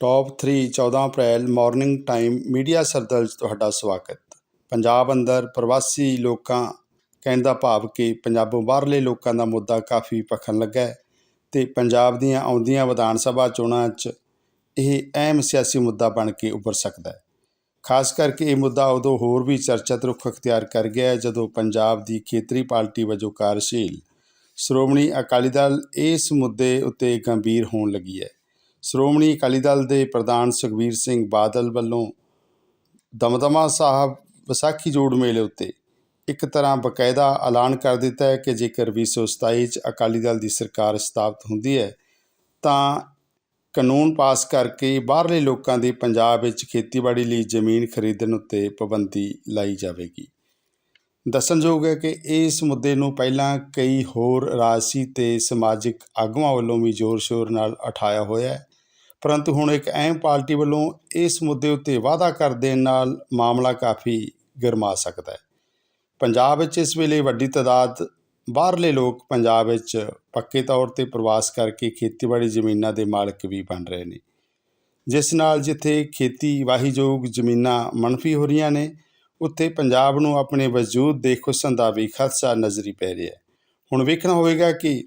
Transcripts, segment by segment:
Top 3 14 April morning time media Sardal 'ਚ ਤੁਹਾਡਾ ਸਵਾਗਤ। ਪੰਜਾਬ ਅੰਦਰ ਪ੍ਰਵਾਸੀ ਲੋਕਾਂ ਕਹਿਣ ਦਾ ਭਾਵ ਕਿ ਪੰਜਾਬੋਂ ਬਾਹਰਲੇ ਲੋਕਾਂ ਦਾ ਮੁੱਦਾ ਕਾਫੀ ਭਖਣ ਲੱਗਾ ਹੈ ਤੇ ਪੰਜਾਬ ਦੀਆਂ ਆਉਂਦੀਆਂ ਵਿਧਾਨ ਸਭਾ ਚੋਣਾਂ 'ਚ ਇਹ ਅਹਿਮ ਸਿਆਸੀ ਮੁੱਦਾ ਬਣ ਕੇ ਉੱਭਰ ਸਕਦਾ ਹੈ। ਖਾਸ ਕਰਕੇ ਇਹ ਮੁੱਦਾ ਉਦੋਂ ਹੋਰ ਵੀ ਚਰਚਿਤ ਰੁਖ ਅਖਤਿਆਰ ਕਰ ਗਿਆ ਹੈ ਜਦੋਂ ਪੰਜਾਬ ਦੀ ਖੇਤਰੀ ਪਾਰਟੀ ਵਜੋਂ ਕਾਰਜਸ਼ੀਲ ਸ਼੍ਰੋਮਣੀ ਅਕਾਲੀ ਦਲ ਇਸ ਮੁੱਦੇ ਉੱਤੇ ਗੰਭੀਰ ਹੋਣ ਲੱਗੀ ਹੈ। ਸ਼੍ਰੋਮਣੀ ਅਕਾਲੀ ਦਲ ਦੇ ਪ੍ਰਧਾਨ ਸੁਖਬੀਰ ਸਿੰਘ ਬਾਦਲ ਵੱਲੋਂ ਦਮਦਮਾ ਸਾਹਿਬ ਵਿਸਾਖੀ ਜੋੜ ਮੇਲੇ ਉੱਤੇ ਇੱਕ ਤਰ੍ਹਾਂ ਬਕਾਇਦਾ ਐਲਾਨ ਕਰ ਦਿੱਤਾ ਹੈ ਕਿ ਜੇਕਰ 2027 ਚ ਅਕਾਲੀ ਦਲ ਦੀ ਸਰਕਾਰ ਸਥਾਪਿਤ ਹੁੰਦੀ ਹੈ, ਤਾਂ ਕਾਨੂੰਨ ਪਾਸ ਕਰਕੇ ਬਾਹਰਲੇ ਲੋਕਾਂ ਦੀ ਪੰਜਾਬ ਵਿੱਚ ਖੇਤੀਬਾੜੀ ਲਈ ਜ਼ਮੀਨ ਖਰੀਦਣ ਉੱਤੇ ਪਾਬੰਦੀ ਲਾਈ ਜਾਵੇਗੀ। ਦੱਸਣਯੋਗ ਹੈ ਕਿ ਇਸ ਮੁੱਦੇ ਨੂੰ ਪਹਿਲਾਂ ਕਈ ਹੋਰ ਰਾਜਸੀ ਤੇ ਸਮਾਜਿਕ ਆਗੂਆਂ ਵੱਲੋਂ ਵੀ ਜ਼ੋਰ-ਸ਼ੋਰ ਨਾਲ ਉਠਾਇਆ ਹੋਇਆ ਹੈ। ਪਰੰਤੂ ਹੁਣ ਇੱਕ ਅਹਿਮ ਪਾਰਟੀ ਵੱਲੋਂ ਇਸ ਮੁੱਦੇ ਉੱਤੇ ਵਾਅਦਾ ਕਰ ਦੇਣ ਨਾਲ ਮਾਮਲਾ ਕਾਫੀ ਗਰਮਾ ਸਕਦਾ ਹੈ। ਪੰਜਾਬ ਵਿੱਚ ਇਸ ਵੇਲੇ ਵੱਡੀ ਤਾਦਾਦ, ਬਾਹਰਲੇ ਲੋਕ ਪੰਜਾਬ ਵਿੱਚ ਪੱਕੇ ਤੌਰ ਤੇ ਪ੍ਰਵਾਸ ਕਰਕੇ ਖੇਤੀਬਾੜੀ ਜ਼ਮੀਨਾਂ ਦੇ ਮਾਲਕ ਵੀ ਬਣ ਰਹੇ ਨੇ। ਜਿਸ ਨਾਲ ਜਿੱਥੇ ਖੇਤੀ ਵਾਹੀਯੋਗ ਜ਼ਮੀਨਾਂ ਮਨਫੀ ਹੋ ਰਹੀਆਂ ਨੇ ਉੱਥੇ ਪੰਜਾਬ ਨੂੰ ਆਪਣੇ ਵਜੂਦ ਦੇ ਖੁੱਸਣ ਦਾ ਵੀ ਖਦਸ਼ਾ ਨਜ਼ਰੀ ਪੈ ਰਿਹਾ ਹੈ। ਹੁਣ ਵੇਖਣਾ ਹੋਵੇਗਾ ਕਿ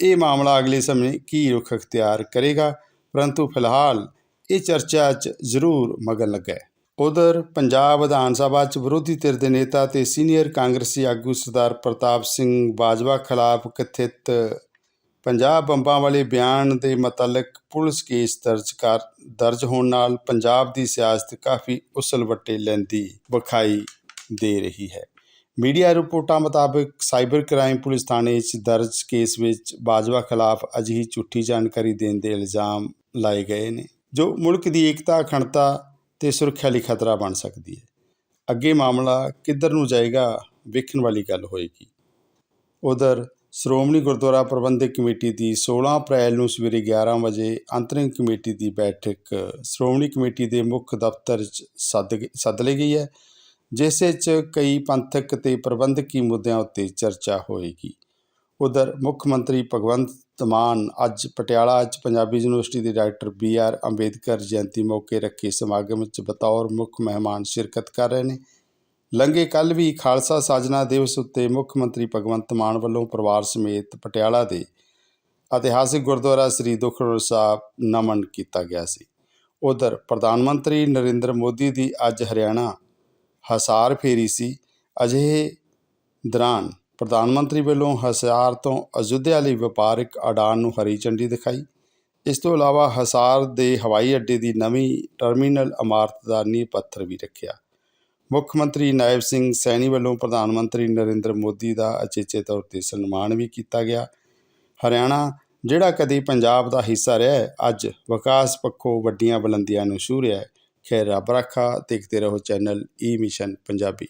ਇਹ ਮਾਮਲਾ ਅਗਲੇ ਸਮੇਂ ਕੀ ਰੁਖ ਅਖਤਿਆਰ ਕਰੇਗਾ, ਪਰੰਤੂ ਫਿਲਹਾਲ ਇਹ ਚਰਚਾ 'ਚ ਜ਼ਰੂਰ ਮਗਨ ਲੱਗਾ ਹੈ। ਉਧਰ ਪੰਜਾਬ ਵਿਧਾਨ ਸਭਾ 'ਚ ਵਿਰੋਧੀ ਧਿਰ ਦੇ ਨੇਤਾ ਤੇ ਸੀਨੀਅਰ ਕਾਂਗਰਸੀ ਆਗੂ ਸਰਦਾਰ ਪ੍ਰਤਾਪ ਸਿੰਘ ਬਾਜਵਾ ਖਿਲਾਫ ਕਥਿਤ ਪੰਜਾਬ ਬੰਬਾਂ ਵਾਲੇ ਬਿਆਨ ਦੇ ਮੁਤਲਕ ਪੁਲਿਸ ਕੇਸ ਦਰਜ ਕਰ, ਦਰਜ ਹੋਣ ਨਾਲ ਪੰਜਾਬ ਦੀ ਸਿਆਸਤ ਕਾਫੀ ਉਸਲ ਵੱਟੇ ਲੈਂਦੀ ਵਿਖਾਈ ਦੇ ਰਹੀ ਹੈ। ਮੀਡੀਆ ਰਿਪੋਰਟਾਂ ਮੁਤਾਬਕ ਸਾਈਬਰ ਕ੍ਰਾਈਮ ਪੁਲਿਸ ਥਾਣੇ 'ਚ ਦਰਜ ਕੇਸ ਵਿੱਚ ਬਾਜਵਾ ਖਿਲਾਫ ਅਜਿਹੀ ਝੂਠੀ ਜਾਣਕਾਰੀ ਦੇਣ ਦੇ ਇਲਜ਼ਾਮ ਲਾਏ ਗਏ ਨੇ, ਜੋ ਮੁਲਕ ਦੀ ਏਕਤਾ, ਅਖੰਡਤਾ ਤੇ ਸੁਰੱਖਿਆ ਲਈ ਖਤਰਾ ਬਣ ਸਕਦੀ ਹੈ। ਅੱਗੇ ਮਾਮਲਾ ਕਿੱਧਰ ਨੂੰ ਜਾਏਗਾ ਵੇਖਣ ਵਾਲੀ ਗੱਲ ਹੋਏਗੀ। ਉਧਰ ਸ਼੍ਰੋਮਣੀ ਗੁਰਦੁਆਰਾ ਪ੍ਰਬੰਧਕ ਕਮੇਟੀ ਦੀ 16 ਅਪ੍ਰੈਲ ਨੂੰ ਸਵੇਰੇ 11 ਵਜੇ ਅੰਤਰਿੰਗ ਕਮੇਟੀ ਦੀ ਬੈਠਕ ਸ਼੍ਰੋਮਣੀ ਕਮੇਟੀ ਦੇ ਮੁੱਖ ਦਫ਼ਤਰ 'ਚ ਸੱਦ ਸੱਦ ਲਈ ਗਈ ਹੈ, ਜਿਸ ਵਿੱਚ ਕਈ ਪੰਥਕ ਤੇ ਪ੍ਰਬੰਧਕੀ ਮੁੱਦਿਆਂ ਉੱਤੇ ਚਰਚਾ ਹੋਏਗੀ। ਉਧਰ ਮੁੱਖ ਮੰਤਰੀ ਭਗਵੰਤ ਮਾਨ ਅੱਜ ਪਟਿਆਲਾ 'ਚ ਪੰਜਾਬੀ ਯੂਨੀਵਰਸਿਟੀ ਦੇ doctor B R Ambedkar Jayanti ਮੌਕੇ ਰੱਖੇ ਸਮਾਗਮ 'ਚ ਬਤੌਰ ਮੁੱਖ ਮਹਿਮਾਨ ਸ਼ਿਰਕਤ ਕਰ ਰਹੇ ਨੇ। ਲੰਘੇ ਕੱਲ ਵੀ ਖਾਲਸਾ ਸਾਜਨਾ ਦਿਵਸ ਉੱਤੇ ਮੁੱਖ ਮੰਤਰੀ ਭਗਵੰਤ ਮਾਨ ਵੱਲੋਂ ਪਰਿਵਾਰ ਸਮੇਤ ਪਟਿਆਲਾ ਦੇ ਇਤਿਹਾਸਿਕ ਗੁਰਦੁਆਰਾ ਸ੍ਰੀ ਦੁਖਨਿਵਾਰਨ ਸਾਹਿਬ ਨਮਨ ਕੀਤਾ ਗਿਆ ਸੀ। ਉਧਰ ਪ੍ਰਧਾਨ ਮੰਤਰੀ ਨਰਿੰਦਰ ਮੋਦੀ ਦੀ ਅੱਜ ਹਰਿਆਣਾ ਹਸਾਰ ਫੇਰੀ ਸੀ। ਅਜਿਹੇ ਦੌਰਾਨ ਪ੍ਰਧਾਨ ਮੰਤਰੀ ਵੱਲੋਂ ਹਸਾਰ ਤੋਂ ਅਯੁੱਧਿਆ ਲਈ ਵਪਾਰਕ ਅਡਾਨ ਨੂੰ ਹਰੀ ਝੰਡੀ ਦਿਖਾਈ। ਇਸ ਤੋਂ ਇਲਾਵਾ ਹਸਾਰ ਦੇ ਹਵਾਈ ਅੱਡੇ ਦੀ ਨਵੀਂ ਟਰਮੀਨਲ ਇਮਾਰਤ ਦਾ ਨੀਂਹ ਪੱਥਰ ਵੀ ਰੱਖਿਆ। ਮੁੱਖ ਮੰਤਰੀ ਨਾਇਬ ਸਿੰਘ ਸੈਣੀ ਵੱਲੋਂ ਪ੍ਰਧਾਨ ਮੰਤਰੀ ਨਰਿੰਦਰ ਮੋਦੀ ਦਾ ਅਚੇਚੇ ਤੌਰ ਤੇ ਸਨਮਾਨ ਵੀ ਕੀਤਾ ਗਿਆ। ਹਰਿਆਣਾ ਜਿਹੜਾ ਕਦੇ ਪੰਜਾਬ ਦਾ ਹਿੱਸਾ ਰਿਹਾ ਹੈ, ਅੱਜ ਵਿਕਾਸ ਪੱਖੋਂ ਵੱਡੀਆਂ ਬੁਲੰਦੀਆਂ ਨੂੰ ਛੂਹ ਰਿਹਾ ਹੈ। ਖੈਰ ਰੱਬ ਰਾਖਾ ਦੇਖਦੇ ਰਹੋ channel E mission Punjabi.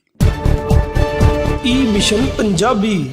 E mission Punjabi.